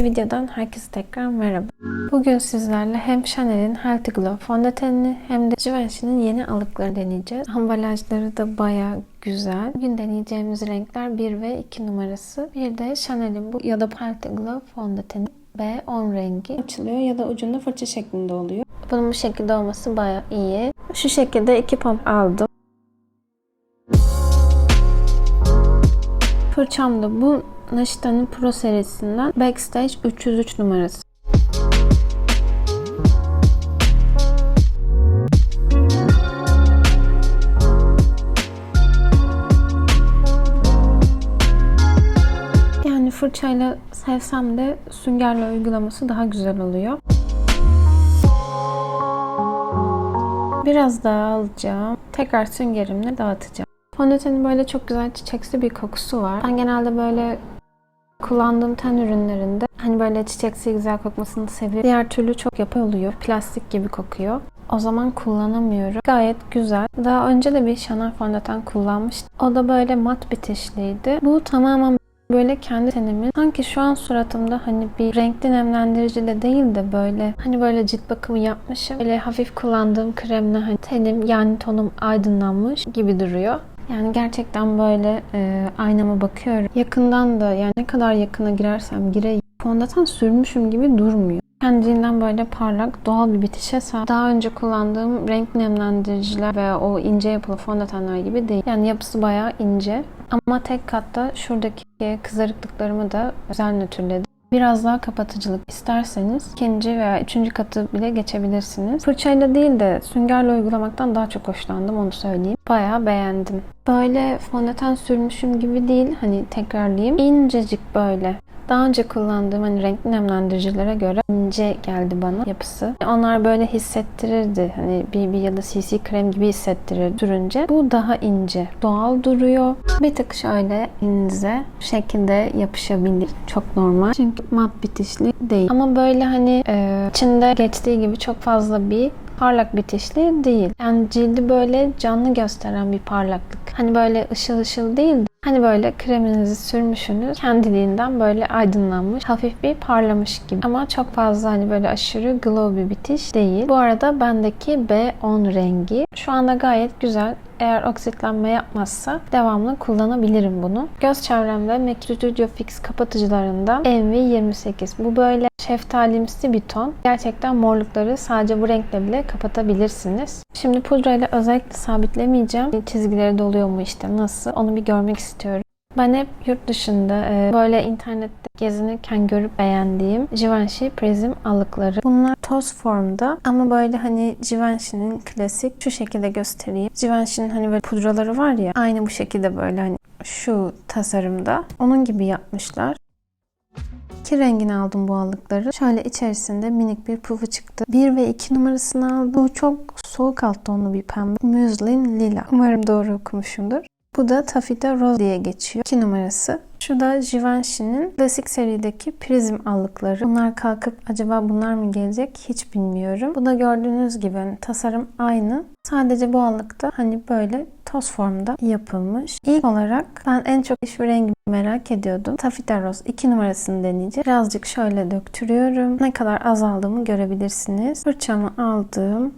bir videodan herkese tekrar merhaba. Bugün sizlerle hem Chanel'in Healthy Glow fondötenini hem de Givenchy'nin yeni alıklarını deneyeceğiz. Ambalajları da baya güzel. Bugün deneyeceğimiz renkler 1 ve 2 numarası. Bir de Chanel'in bu ya da Healthy Glow fondöteni B10 rengi. Açılıyor ya da ucunda fırça şeklinde oluyor. Bunun bu şekilde olması baya iyi. Şu şekilde iki pump aldım. Fırçam da bu Naşita'nın Pro serisinden Backstage 303 numarası. Yani fırçayla sevsem de süngerle uygulaması daha güzel oluyor. Biraz daha alacağım. Tekrar süngerimle dağıtacağım. Fondötenin böyle çok güzel çiçeksi bir kokusu var. Ben genelde böyle kullandığım ten ürünlerinde hani böyle çiçeksi güzel kokmasını seviyorum. Diğer türlü çok yapay oluyor. Plastik gibi kokuyor. O zaman kullanamıyorum. Gayet güzel. Daha önce de bir Chanel fondöten kullanmıştım. O da böyle mat bitişliydi. Bu tamamen böyle kendi tenimin sanki şu an suratımda hani bir renkli nemlendiriciyle değil de böyle hani böyle cilt bakımı yapmışım. Böyle hafif kullandığım kremle hani tenim yani tonum aydınlanmış gibi duruyor. Yani gerçekten böyle e, aynama bakıyorum. Yakından da yani ne kadar yakına girersem gireyim fondöten sürmüşüm gibi durmuyor. Kendiliğinden böyle parlak, doğal bir bitişe sahip. Daha önce kullandığım renk nemlendiriciler ve o ince yapılı fondötenler gibi değil. Yani yapısı bayağı ince. Ama tek katta şuradaki kızarıklıklarımı da güzel nötrledi. Biraz daha kapatıcılık isterseniz ikinci veya üçüncü katı bile geçebilirsiniz. Fırçayla değil de süngerle uygulamaktan daha çok hoşlandım onu söyleyeyim. Bayağı beğendim. Böyle fondöten sürmüşüm gibi değil hani tekrarlayayım. İncecik böyle. Daha önce kullandığım hani renkli nemlendiricilere göre ince geldi bana yapısı. Onlar böyle hissettirirdi. Hani BB ya da CC krem gibi hissettirir sürünce. Bu daha ince. Doğal duruyor. Bir tık şöyle elinize şekilde yapışabilir. Çok normal. Çünkü mat bitişli değil. Ama böyle hani e, içinde geçtiği gibi çok fazla bir parlak bitişli değil. Yani cildi böyle canlı gösteren bir parlaklık. Hani böyle ışıl ışıl değil de Hani böyle kreminizi sürmüşsünüz. Kendiliğinden böyle aydınlanmış, hafif bir parlamış gibi. Ama çok fazla hani böyle aşırı glow bir bitiş değil. Bu arada bendeki B10 rengi. Şu anda gayet güzel. Eğer oksitlenme yapmazsa devamlı kullanabilirim bunu. Göz çevremde MAC Studio Fix kapatıcılarında MV28. Bu böyle şeftalimsi bir ton. Gerçekten morlukları sadece bu renkle bile kapatabilirsiniz. Şimdi pudrayla özellikle sabitlemeyeceğim. Çizgileri doluyor mu işte nasıl onu bir görmek istiyorum. Ben hep yurt dışında e, böyle internette gezinirken görüp beğendiğim Givenchy Prism alıkları. Bunlar toz formda ama böyle hani Givenchy'nin klasik şu şekilde göstereyim. Givenchy'nin hani böyle pudraları var ya aynı bu şekilde böyle hani şu tasarımda. Onun gibi yapmışlar. İki rengini aldım bu allıkları. Şöyle içerisinde minik bir pufu çıktı. 1 ve 2 numarasını aldım. Bu çok soğuk alt tonlu bir pembe. Muslin lila. Umarım doğru okumuşumdur. Bu da Taffeta Rose diye geçiyor. 2 numarası. Şu da Givenchy'nin klasik serideki prizm allıkları. Bunlar kalkıp acaba bunlar mı gelecek hiç bilmiyorum. Bu da gördüğünüz gibi hani tasarım aynı. Sadece bu allıkta hani böyle toz formda yapılmış. İlk olarak ben en çok hiçbir rengi merak ediyordum. Taffeta Rose 2 numarasını deneyeceğim. Birazcık şöyle döktürüyorum. Ne kadar azaldığımı görebilirsiniz. Fırçamı aldım.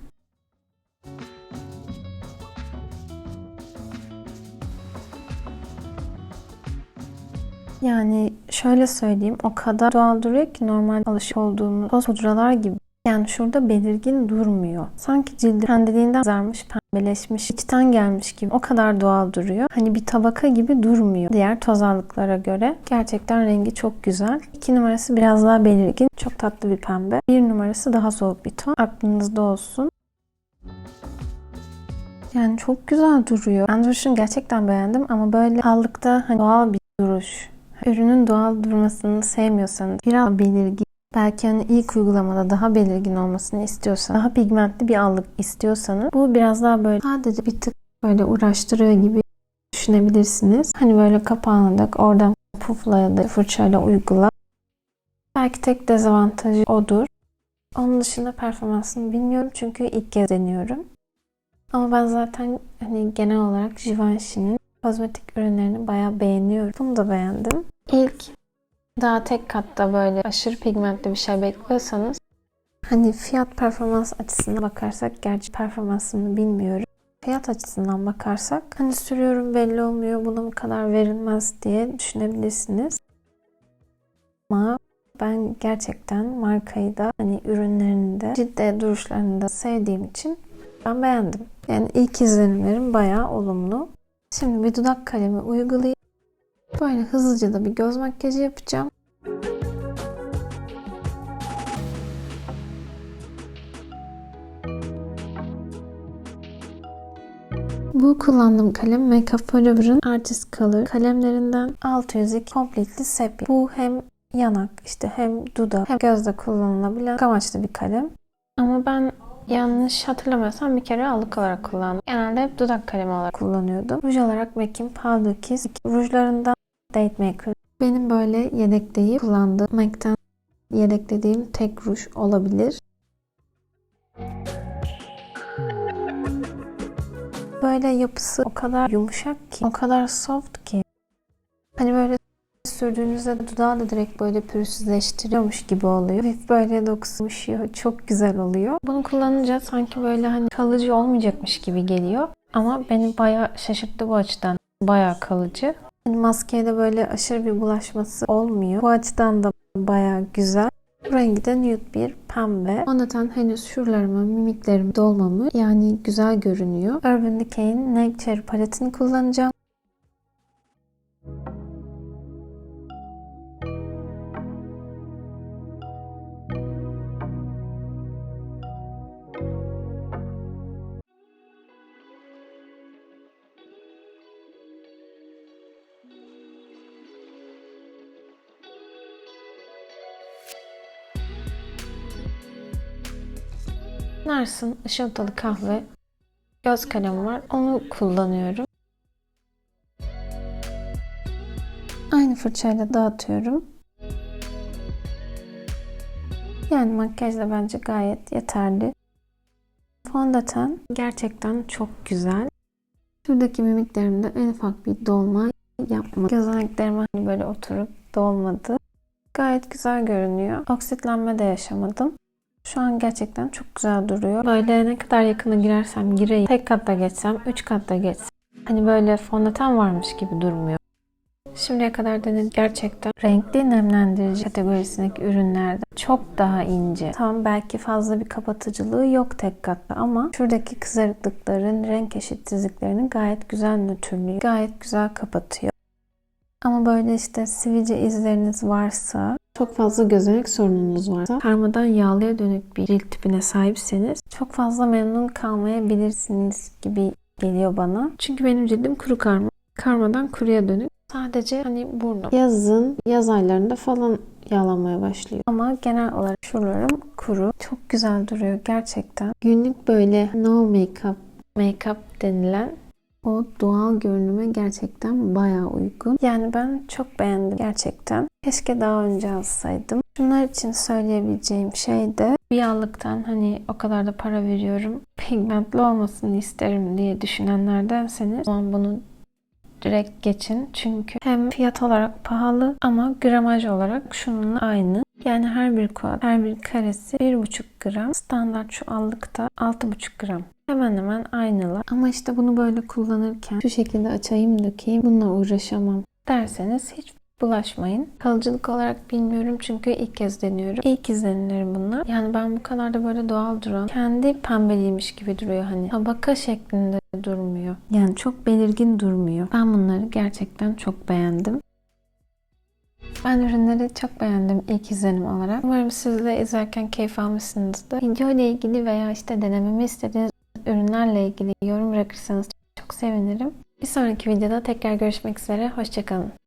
Yani şöyle söyleyeyim o kadar doğal duruyor ki normal alışık olduğumuz toz pudralar gibi. Yani şurada belirgin durmuyor. Sanki cildi kendiliğinden kızarmış, pembeleşmiş, içten gelmiş gibi. O kadar doğal duruyor. Hani bir tabaka gibi durmuyor. Diğer tozallıklara göre. Gerçekten rengi çok güzel. İki numarası biraz daha belirgin. Çok tatlı bir pembe. Bir numarası daha soğuk bir ton. Aklınızda olsun. Yani çok güzel duruyor. Ben duruşunu gerçekten beğendim ama böyle allıkta hani doğal bir duruş. Ürünün doğal durmasını sevmiyorsanız biraz belirgin Belki hani ilk uygulamada daha belirgin olmasını istiyorsanız, daha pigmentli bir allık istiyorsanız bu biraz daha böyle sadece bir tık böyle uğraştırıyor gibi düşünebilirsiniz. Hani böyle kapağını da oradan pufla ya da fırçayla uygula. Belki tek dezavantajı odur. Onun dışında performansını bilmiyorum çünkü ilk kez deniyorum. Ama ben zaten hani genel olarak Givenchy'nin kozmetik ürünlerini bayağı beğeniyorum. Bunu da beğendim. İlk daha tek katta böyle aşırı pigmentli bir şey bekliyorsanız hani fiyat performans açısından bakarsak gerçi performansını bilmiyorum. Fiyat açısından bakarsak hani sürüyorum belli olmuyor buna bu kadar verilmez diye düşünebilirsiniz. Ama ben gerçekten markayı da hani ürünlerini de ciddi duruşlarını da sevdiğim için ben beğendim. Yani ilk izlenimlerim bayağı olumlu. Şimdi bir dudak kalemi uygulayıp böyle hızlıca da bir göz makyajı yapacağım. Bu kullandığım kalem Make Up Forever'ın Artist Color kalemlerinden 602 Completely Sepia. Bu hem yanak işte hem dudak hem gözde kullanılabilen amaçlı bir kalem. Ama ben yanlış hatırlamıyorsam bir kere allık olarak kullandım. Genelde hep dudak kalemi olarak kullanıyordum. Ruj olarak MAC'in Powder Kiss. Rujlarından Date Maker. Benim böyle yedekleyip kullandığım MAC'ten yedeklediğim tek ruj olabilir. Böyle yapısı o kadar yumuşak ki, o kadar soft ki. Hani böyle sürdüğünüzde dudağı da direkt böyle pürüzsüzleştiriyormuş gibi oluyor. Hafif böyle dokusu yumuşuyor. Çok güzel oluyor. Bunu kullanınca sanki böyle hani kalıcı olmayacakmış gibi geliyor. Ama beni bayağı şaşırttı bu açıdan. Bayağı kalıcı. Hani maskeye de böyle aşırı bir bulaşması olmuyor. Bu açıdan da bayağı güzel. Rengi de nude bir pembe. Fondöten henüz şuralarıma, mimiklerimi dolmamış. Yani güzel görünüyor. Urban Decay'in Naked Cherry paletini kullanacağım. Nars'ın ışıltılı kahve göz kalemi var. Onu kullanıyorum. Aynı fırçayla dağıtıyorum. Yani makyaj da bence gayet yeterli. Fondöten gerçekten çok güzel. Şuradaki mimiklerimde en ufak bir dolma yapmadım. Gözeneklerime hani böyle oturup dolmadı. Gayet güzel görünüyor. Oksitlenme de yaşamadım. Şu an gerçekten çok güzel duruyor. Böyle ne kadar yakına girersem gireyim. Tek katta geçsem, üç katta geçsem. Hani böyle fondöten varmış gibi durmuyor. Şimdiye kadar denedim gerçekten renkli nemlendirici kategorisindeki ürünlerde çok daha ince. Tam belki fazla bir kapatıcılığı yok tek katta ama şuradaki kızarıklıkların renk eşitsizliklerini gayet güzel nötrlüyor. Gayet güzel kapatıyor. Ama böyle işte sivilce izleriniz varsa, çok fazla gözenek sorununuz varsa, karmadan yağlıya dönük bir cilt tipine sahipseniz çok fazla memnun kalmayabilirsiniz gibi geliyor bana. Çünkü benim cildim kuru karma. Karmadan kuruya dönük. Sadece hani burnum. Yazın, yaz aylarında falan yağlanmaya başlıyor. Ama genel olarak şuralarım kuru. Çok güzel duruyor gerçekten. Günlük böyle no makeup, makeup denilen o doğal görünüme gerçekten bayağı uygun. Yani ben çok beğendim gerçekten. Keşke daha önce alsaydım. Şunlar için söyleyebileceğim şey de bir yağlıktan hani o kadar da para veriyorum. Pigmentli olmasını isterim diye düşünenlerdenseniz o zaman bunu direkt geçin. Çünkü hem fiyat olarak pahalı ama gramaj olarak şununla aynı. Yani her bir kuat, her bir karesi 1,5 gram. Standart şu allıkta 6,5 gram. Hemen hemen aynılar. Ama işte bunu böyle kullanırken şu şekilde açayım dökeyim bununla uğraşamam derseniz hiç bulaşmayın. Kalıcılık olarak bilmiyorum çünkü ilk kez deniyorum. İlk izlenimlerim bunlar. Yani ben bu kadar da böyle doğal duran, kendi pembeliymiş gibi duruyor hani. Tabaka şeklinde durmuyor. Yani çok belirgin durmuyor. Ben bunları gerçekten çok beğendim. Ben ürünleri çok beğendim ilk izlenim olarak. Umarım siz de izlerken keyif almışsınızdır. Video ile ilgili veya işte denememi istediğiniz ürünlerle ilgili yorum bırakırsanız çok sevinirim. Bir sonraki videoda tekrar görüşmek üzere. Hoşçakalın.